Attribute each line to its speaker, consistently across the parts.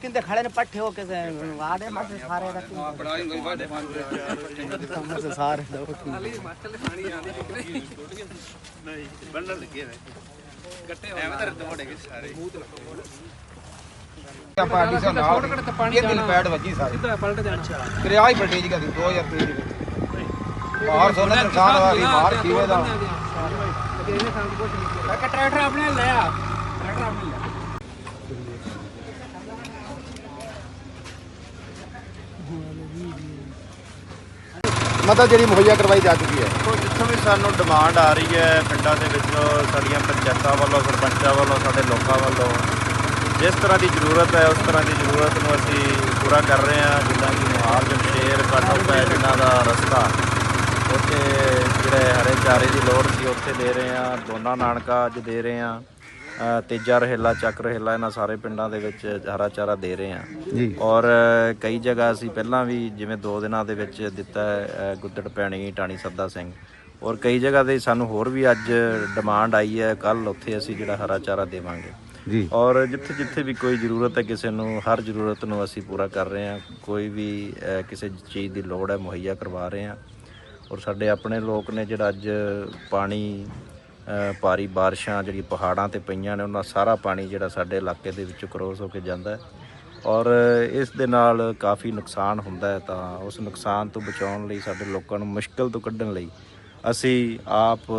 Speaker 1: ਕਿੰਦੇ ਖੜੇ ਨੇ ਪੱਠੇ ਹੋ ਕੇ ਆੜੇ ਮਾਸੇ ਸਾਰੇ ਦਾ ਸਮਝ ਸਾਰੇ ਦਾ
Speaker 2: ਆਪਾਂ ਆਡੀ ਸਾ ਨਾਲ। ਇਹ ਦਿਨ ਪੈੜ ਵੱਜੀ ਸਾਰੀ।
Speaker 3: ਪਲਟ ਜਾਣਾ।
Speaker 2: ਦਰਿਆ ਹੀ ਫਟੇ ਜੀ ਕਦੀ 2023 ਦੇ ਵਿੱਚ। ਬਾਹਰ ਸੋਨਾ ਨੁਕਸਾਨ ਹੋਇਆ ਸੀ ਬਾਹਰ ਖੀਵੇ ਦਾ।
Speaker 3: ਇੱਕ ਟਰੈਕਟਰ ਆਪਣੇ ਲਿਆ ਟਰੈਕਟਰ ਆਪਣੇ ਲਿਆ
Speaker 2: ਮਦਦ ਜਿਹੜੀ ਮੁਹੱਈਆ ਕਰਵਾਈ ਜਾ ਚੁੱਕੀ ਹੈ।
Speaker 4: ਦੇਖੋ, ਜਿੱਥੋਂ ਵੀ ਸਾਨੂੰ ਡਿਮਾਂਡ ਆ ਰਹੀ ਹੈ ਪਿੰਡਾਂ ਦੇ ਵਿੱਚ, ਸਾਡੀਆਂ ਪੰਚਾਇਤਾਂ ਵੱਲੋਂ, ਸਰਪੰਚਾਂ ਵੱਲੋਂ, ਸਾਡੇ ਲੋਕਾਂ ਵੱਲੋਂ, ਜਿਸ ਤਰ੍ਹਾਂ ਦੀ ਜ਼ਰੂਰਤ ਹੈ, ਉਸ ਤਰ੍ਹਾਂ ਦੀ ਜ਼ਰੂਰਤ ਨੂੰ ਅਸੀਂ ਪੂਰਾ ਕਰ ਰਹੇ ਹਾਂ। ਜਿੱਦਾਂ ਕਿ ਮੁਹਾਰ ਜਮਸ਼ੇਰ ਕੱਟੋ ਪੈ ਜਿਨ੍ਹਾਂ ਦਾ ਰਸਤਾ, ਉੱਥੇ ਜਿਹੜੇ ਹਰੇ ਚਾਰੇ ਦੀ ਲੋੜ ਸੀ, ਉੱਥੇ ਦੇ ਰਹੇ ਹਾਂ, ਦੋਨਾ ਨਾਨਕਾ ਅੱਜ ਦੇ ਰਹੇ ਹਾਂ। ਤੇਜਾ ਰਹੇਲਾ ਚੱਕ ਰਹੇਲਾ ਇਹਨਾਂ ਸਾਰੇ ਪਿੰਡਾਂ ਦੇ ਵਿੱਚ ਹਰਾ ਚਾਰਾ ਦੇ ਰਹੇ ਹਾਂ।
Speaker 2: ਜੀ।
Speaker 4: ਔਰ ਕਈ ਜਗ੍ਹਾ ਅਸੀਂ ਪਹਿਲਾਂ ਵੀ ਜਿਵੇਂ ਦੋ ਦਿਨਾਂ ਦੇ ਵਿੱਚ ਦਿੱਤਾ ਗੁੱਦੜ ਪੈਣੀ ਟਾਣੀ ਸੱਦਾ ਸਿੰਘ। ਔਰ ਕਈ ਜਗ੍ਹਾ ਤੇ ਸਾਨੂੰ ਹੋਰ ਵੀ ਅੱਜ ਡਿਮਾਂਡ ਆਈ ਹੈ ਕੱਲ ਉੱਥੇ ਅਸੀਂ ਜਿਹੜਾ ਹਰਾ ਚਾਰਾ ਦੇਵਾਂਗੇ।
Speaker 2: ਜੀ।
Speaker 4: ਔਰ ਜਿੱਥੇ ਜਿੱਥੇ ਵੀ ਕੋਈ ਜ਼ਰੂਰਤ ਹੈ ਕਿਸੇ ਨੂੰ ਹਰ ਜ਼ਰੂਰਤ ਨੂੰ ਅਸੀਂ ਪੂਰਾ ਕਰ ਰਹੇ ਹਾਂ। ਕੋਈ ਵੀ ਕਿਸੇ ਚੀਜ਼ ਦੀ ਲੋੜ ਹੈ ਮੁਹੱਈਆ ਕਰਵਾ ਰਹੇ ਹਾਂ। ਔਰ ਸਾਡੇ ਆਪਣੇ ਲੋਕ ਨੇ ਜਿਹੜਾ ਅੱਜ ਪਾਣੀ ਭਾਰੀ ਬਾਰਿਸ਼ਾਂ ਜਿਹੜੀ ਪਹਾੜਾਂ ਤੇ ਪਈਆਂ ਨੇ, ਉਹਨਾਂ ਸਾਰਾ ਪਾਣੀ ਜਿਹੜਾ ਸਾਡੇ ਇਲਾਕੇ ਦੇ ਵਿੱਚੋਂ ਕਰੋਸ ਹੋ ਕੇ ਜਾਂਦਾ ਹੈ। ਔਰ ਇਸ ਦੇ ਨਾਲ ਕਾਫੀ ਨੁਕਸਾਨ ਹੁੰਦਾ ਹੈ ਤਾਂ ਉਸ ਨੁਕਸਾਨ ਤੋਂ ਬਚਾਉਣ ਲਈ ਸਾਡੇ ਲੋਕਾਂ ਨੂੰ ਮੁਸ਼ਕਲ ਤੋਂ ਕੱਢਣ ਲਈ ਅਸੀਂ ਆਪ,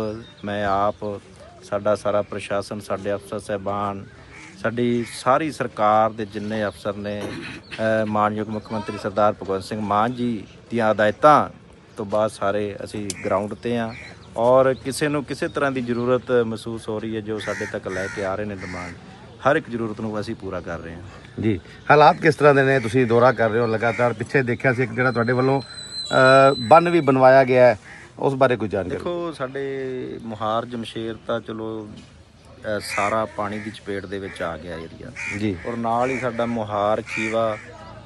Speaker 4: ਮੈਂ ਆਪ, ਸਾਡਾ ਸਾਰਾ ਪ੍ਰਸ਼ਾਸਨ, ਸਾਡੇ ਅਫਸਰ ਸਹਿਬਾਨ, ਸਾਡੀ ਸਾਰੀ ਸਰਕਾਰ ਦੇ ਜਿੰਨੇ ਅਫਸਰ ਨੇ ਮਾਨਯੋਗ ਮੁੱਖ ਮੰਤਰੀ ਸਰਦਾਰ ਭਗਵੰਤ ਸਿੰਘ ਮਾਨ ਜੀ ਦੀਆਂ ਹਦਾਇਤਾਂ ਤੋਂ ਬਾਅਦ ਸਾਰੇ ਅਸੀਂ ਗਰਾਊਂਡ ਤੇ ਆ ਔਰ ਕਿਸੇ ਨੂੰ ਕਿਸੇ ਤਰ੍ਹਾਂ ਦੀ ਜ਼ਰੂਰਤ ਮਹਿਸੂਸ ਹੋ ਰਹੀ ਹੈ ਜੋ ਸਾਡੇ ਤੱਕ ਲੈ ਕੇ ਆ ਰਹੇ ਨੇ ਡਿਮਾਂਡ ਹਰ ਇੱਕ ਜ਼ਰੂਰਤ ਨੂੰ ਅਸੀਂ ਪੂਰਾ ਕਰ ਰਹੇ ਹਾਂ।
Speaker 2: ਜੀ ਹਾਲਾਤ ਕਿਸ ਤਰ੍ਹਾਂ ਦੇ ਨੇ? ਤੁਸੀਂ ਦੌਰਾ ਕਰ ਰਹੇ ਹੋ ਲਗਾਤਾਰ। ਪਿੱਛੇ ਦੇਖਿਆ ਸੀ ਇੱਕ ਜਿਹੜਾ ਤੁਹਾਡੇ ਵੱਲੋਂ ਬੰਨ ਵੀ ਬਣਵਾਇਆ ਗਿਆ ਹੈ। ਉਸ ਬਾਰੇ ਕੋਈ ਜਾਣਕਾਰੀ?
Speaker 4: ਦੇਖੋ ਸਾਡੇ ਮੁਹਾਰ ਜਮਸ਼ੇਰ ਤਾਂ ਚਲੋ ਸਾਰਾ ਪਾਣੀ ਦੀ ਚਪੇਟ ਦੇ ਵਿੱਚ ਆ ਗਿਆ ਏਰੀਆ
Speaker 2: ਜੀ।
Speaker 4: ਔਰ ਨਾਲ ਹੀ ਸਾਡਾ ਮੁਹਾਰ ਖੀਵਾ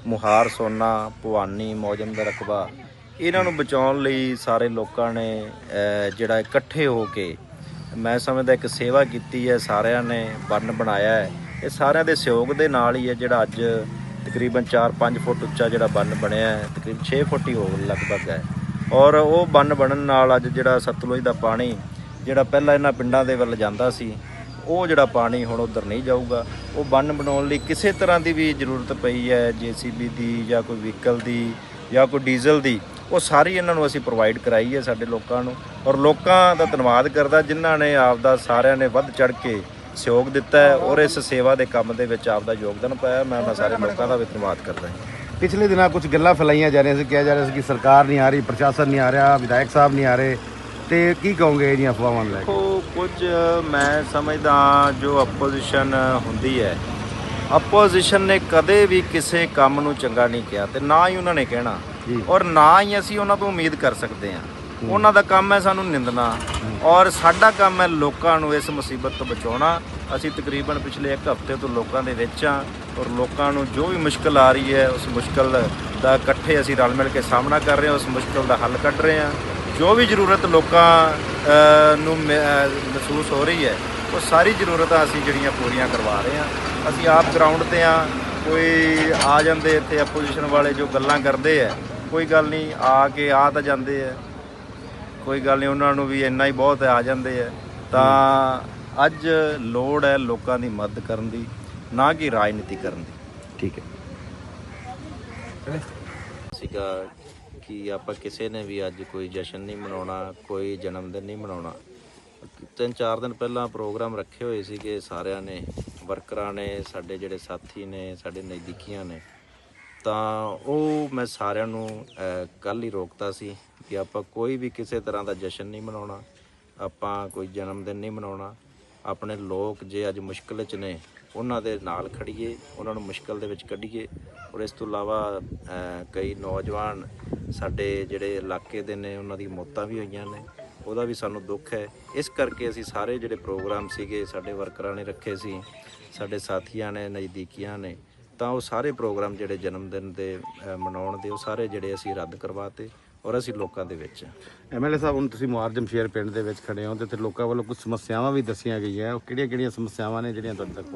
Speaker 4: ਮੁਹਾਰ ਸੋਨਾ ਭਵਾਨੀ ਮੌਜਮ ਦਾ ਰਕਬਾ ਇਹਨਾਂ ਨੂੰ ਬਚਾਉਣ ਲਈ ਸਾਰੇ ਲੋਕਾਂ ਨੇ ਜਿਹੜਾ ਇਕੱਠੇ ਹੋ ਕੇ ਮੈਂ ਸਮਝਦਾ ਇੱਕ ਸੇਵਾ ਕੀਤੀ ਹੈ, ਸਾਰਿਆਂ ਨੇ ਬੰਨ ਬਣਾਇਆ ਹੈ। ਇਹ ਸਾਰਿਆਂ ਦੇ ਸਹਿਯੋਗ ਦੇ ਨਾਲ ਹੀ ਹੈ ਜਿਹੜਾ ਅੱਜ ਤਕਰੀਬਨ 4-5 ਫੁੱਟ ਉੱਚਾ ਜਿਹੜਾ ਬੰਨ ਬਣਿਆ ਹੈ, ਤਕਰੀਬਨ 6 ਫੁੱਟ ਹੀ ਹੋ ਲਗਭਗ ਹੈ। ਔਰ ਉਹ ਬੰਨ ਬਣਨ ਨਾਲ ਅੱਜ ਜਿਹੜਾ ਸਤਲੁਜ ਦਾ ਪਾਣੀ, ਜਿਹੜਾ ਪਹਿਲਾਂ ਇਹਨਾਂ ਪਿੰਡਾਂ ਦੇ ਵੱਲ ਜਾਂਦਾ ਸੀ, ਉਹ ਜਿਹੜਾ ਪਾਣੀ ਹੁਣ ਉਧਰ ਨਹੀਂ ਜਾਊਗਾ। ਉਹ ਬੰਨ ਬਣਾਉਣ ਲਈ ਕਿਸੇ ਤਰ੍ਹਾਂ ਦੀ ਵੀ ਜ਼ਰੂਰਤ ਪਈ ਹੈ ਜੀਸੀਬੀ ਦੀ ਜਾਂ ਕੋਈ ਵਹੀਕਲ ਦੀ ਜਾਂ ਕੋਈ ਡੀਜ਼ਲ ਦੀ ਉਹ ਸਾਰੀ ਇਹਨਾਂ ਨੂੰ ਅਸੀਂ ਪ੍ਰੋਵਾਈਡ ਕਰਾਈ ਹੈ ਸਾਡੇ ਲੋਕਾਂ ਨੂੰ। ਔਰ ਲੋਕਾਂ ਦਾ ਧੰਨਵਾਦ ਕਰਦਾ ਜਿਨ੍ਹਾਂ ਨੇ ਆਪਦਾ ਸਾਰਿਆਂ ਨੇ ਵੱਧ ਚੜ ਕੇ ਸਹਿਯੋਗ ਦਿੱਤਾ ਹੈ ਔਰ ਇਸ ਸੇਵਾ ਦੇ ਕੰਮ ਦੇ ਵਿੱਚ ਆਪਦਾ ਯੋਗਦਾਨ ਪਾਇਆ। ਮੈਂ ਉਹਨਾਂ ਸਾਰੇ ਲੋਕਾਂ ਦਾ ਵੀ ਧੰਨਵਾਦ ਕਰਦਾ ਹਾਂ।
Speaker 2: ਪਿਛਲੇ ਦਿਨਾਂ ਕੁਝ ਗੱਲਾਂ ਫੈਲਾਈਆਂ ਜਾ ਰਹੀਆਂ ਸੀ ਕਿਹਾ ਜਾ ਰਿਹਾ ਸੀ ਕਿ ਸਰਕਾਰ ਨਹੀਂ ਆ ਰਹੀ ਪ੍ਰਸ਼ਾਸਨ ਨਹੀਂ ਆ ਰਿਹਾ ਵਿਧਾਇਕ ਸਾਹਿਬ ਨਹੀਂ ਆ ਰਹੇ। ਤੇ ਕੀ ਕਹੋਗੇ ਇਹਦੀਆਂ ਅਫਵਾਹਾਂ ਲੈ ਕੇ?
Speaker 4: ਕੁਝ ਮੈਂ ਸਮਝਦਾ ਜੋ ਆਪੋਜੀਸ਼ਨ ਹੁੰਦੀ ਹੈ। ਆਪੋਜੀਸ਼ਨ ਨੇ ਕਦੇ ਵੀ ਕਿਸੇ ਕੰਮ ਨੂੰ ਚੰਗਾ ਨਹੀਂ ਕਿਹਾ ਤੇ ਨਾ ਹੀ ਉਹਨਾਂ ਨੇ ਕਹਿਣਾ। ਔਰ ਨਾ ਹੀ ਅਸੀਂ ਉਹਨਾਂ ਤੋਂ ਉਮੀਦ ਕਰ ਸਕਦੇ ਹਾਂ। ਉਹਨਾਂ ਦਾ ਕੰਮ ਹੈ ਸਾਨੂੰ ਨਿੰਦਣਾ। ਔਰ ਸਾਡਾ ਕੰਮ ਹੈ ਲੋਕਾਂ ਨੂੰ ਇਸ ਮੁਸੀਬਤ ਤੋਂ ਬਚਾਉਣਾ। ਅਸੀਂ ਤਕਰੀਬਨ ਪਿਛਲੇ ਇੱਕ ਹਫ਼ਤੇ ਤੋਂ ਲੋਕਾਂ ਦੇ ਵਿੱਚ ਆ ਔਰ ਲੋਕਾਂ ਨੂੰ ਜੋ ਵੀ ਮੁਸ਼ਕਲ ਆ ਰਹੀ ਹੈ ਉਸ ਮੁਸ਼ਕਲ ਦਾ ਇਕੱਠੇ ਅਸੀਂ ਰਲ ਮਿਲ ਕੇ ਸਾਹਮਣਾ ਕਰ ਰਹੇ ਹਾਂ ਉਸ ਮੁਸ਼ਕਲ ਦਾ ਹੱਲ ਕੱਢ ਰਹੇ ਹਾਂ। ਜੋ ਵੀ ਜ਼ਰੂਰਤ ਲੋਕਾਂ ਨੂੰ ਮਹਿਸੂਸ ਹੋ ਰਹੀ ਹੈ ਉਹ ਸਾਰੀ ਜ਼ਰੂਰਤਾਂ ਅਸੀਂ ਜਿਹੜੀਆਂ ਪੂਰੀਆਂ ਕਰਵਾ ਰਹੇ ਹਾਂ। ਅਸੀਂ ਆਪ ਗਰਾਊਂਡ ਤੇ ਆ ਕੋਈ ਆ ਜਾਂਦੇ ਇੱਥੇ ਆਪੋਜੀਸ਼ਨ ਵਾਲੇ ਜੋ ਗੱਲਾਂ ਕਰਦੇ ਆ ਕੋਈ ਗੱਲ ਨਹੀਂ ਆ ਕੇ ਆ ਤਾਂ ਜਾਂਦੇ ਆ। ਕੋਈ ਗੱਲ ਨਹੀਂ ਉਹਨਾਂ ਨੂੰ ਵੀ ਇੰਨਾ ਹੀ ਬਹੁਤ ਆ ਜਾਂਦੇ ਆ। ਤਾਂ ਅੱਜ ਲੋੜ ਹੈ ਲੋਕਾਂ ਦੀ ਮਦਦ ਕਰਨ ਦੀ ਨਾ ਕਿ ਰਾਜਨੀਤੀ ਕਰਨ ਦੀ।
Speaker 2: ਠੀਕ ਹੈ।
Speaker 4: ਸੀਗਾ ਕਿ ਆਪਾਂ ਕਿਸੇ ਨੇ ਵੀ ਅੱਜ ਕੋਈ ਜਸ਼ਨ ਨਹੀਂ ਮਨਾਉਣਾ ਕੋਈ ਜਨਮ ਦਿਨ ਨਹੀਂ ਮਨਾਉਣਾ। ਤਿੰਨ ਚਾਰ ਦਿਨ ਪਹਿਲਾਂ ਪ੍ਰੋਗਰਾਮ ਰੱਖੇ ਹੋਏ ਸੀਗੇ ਸਾਰਿਆਂ ਨੇ। ਵਰਕਰਾਂ ਨੇ, ਸਾਡੇ ਜਿਹੜੇ ਸਾਥੀ ਨੇ, ਸਾਡੇ ਨਜ਼ਦੀਕੀਆਂ ਨੇ, ਤਾਂ ਉਹ ਮੈਂ ਸਾਰਿਆਂ ਨੂੰ ਕੱਲ ਹੀ ਰੋਕਤਾ ਸੀ ਕਿ ਆਪਾਂ ਕੋਈ ਵੀ ਕਿਸੇ ਤਰ੍ਹਾਂ ਦਾ ਜਸ਼ਨ ਨਹੀਂ ਮਨਾਉਣਾ, ਆਪਾਂ ਕੋਈ ਜਨਮ ਦਿਨ ਨਹੀਂ ਮਨਾਉਣਾ। ਆਪਣੇ ਲੋਕ ਜੇ ਅੱਜ ਮੁਸ਼ਕਲ 'ਚ ਨੇ, ਉਹਨਾਂ ਦੇ ਨਾਲ ਖੜੀਏ ਉਹਨਾਂ ਨੂੰ ਮੁਸ਼ਕਲ ਦੇ ਵਿੱਚ ਕੱਢੀਏ। ਔਰ ਇਸ ਤੋਂ ਇਲਾਵਾ ਕਈ ਨੌਜਵਾਨ ਸਾਡੇ ਜਿਹੜੇ ਇਲਾਕੇ ਦੇ ਨੇ, ਉਹਨਾਂ ਦੀ ਮੌਤਾਂ ਵੀ ਹੋਈਆਂ ਨੇ। ਉਹਦਾ ਵੀ ਸਾਨੂੰ ਦੁੱਖ ਹੈ। ਇਸ ਕਰਕੇ ਅਸੀਂ ਸਾਰੇ ਜਿਹੜੇ ਪ੍ਰੋਗਰਾਮ ਸੀਗੇ, ਸਾਡੇ ਵਰਕਰਾਂ ਨੇ ਰੱਖੇ ਸੀ, ਸਾਡੇ ਸਾਥੀਆਂ ਨੇ, ਨਜ਼ਦੀਕੀਆਂ ਨੇ, ਤਾਂ ਉਹ ਸਾਰੇ ਪ੍ਰੋਗਰਾਮ ਜਿਹੜੇ ਜਨਮ ਦਿਨ ਦੇ ਮਨਾਉਣ ਦੇ, ਉਹ ਸਾਰੇ ਜਿਹੜੇ ਅਸੀਂ ਰੱਦ ਕਰਵਾਤੇ ਔਰ ਅਸੀਂ ਲੋਕਾਂ ਦੇ ਵਿੱਚ।
Speaker 2: ਐਮਐਲਏ ਸਾਹਿਬ, ਹੁਣ ਤੁਸੀਂ ਮੁਆਰਜਮ ਸ਼ੇਰ ਪਿੰਡ ਦੇ ਵਿੱਚ ਖੜੇ ਹੋ ਤੇ ਇੱਥੇ ਲੋਕਾਂ ਵੱਲੋਂ ਕੁਝ ਸਮੱਸਿਆਵਾਂ ਵੀ ਦੱਸੀਆਂ ਗਈਆਂ। ਉਹ ਕਿਹੜੀਆਂ-ਕਿਹੜੀਆਂ ਸਮੱਸਿਆਵਾਂ ਨੇ ਜਿਹੜੀਆਂ ਤੁਹਾਡੇ ਤੱਕ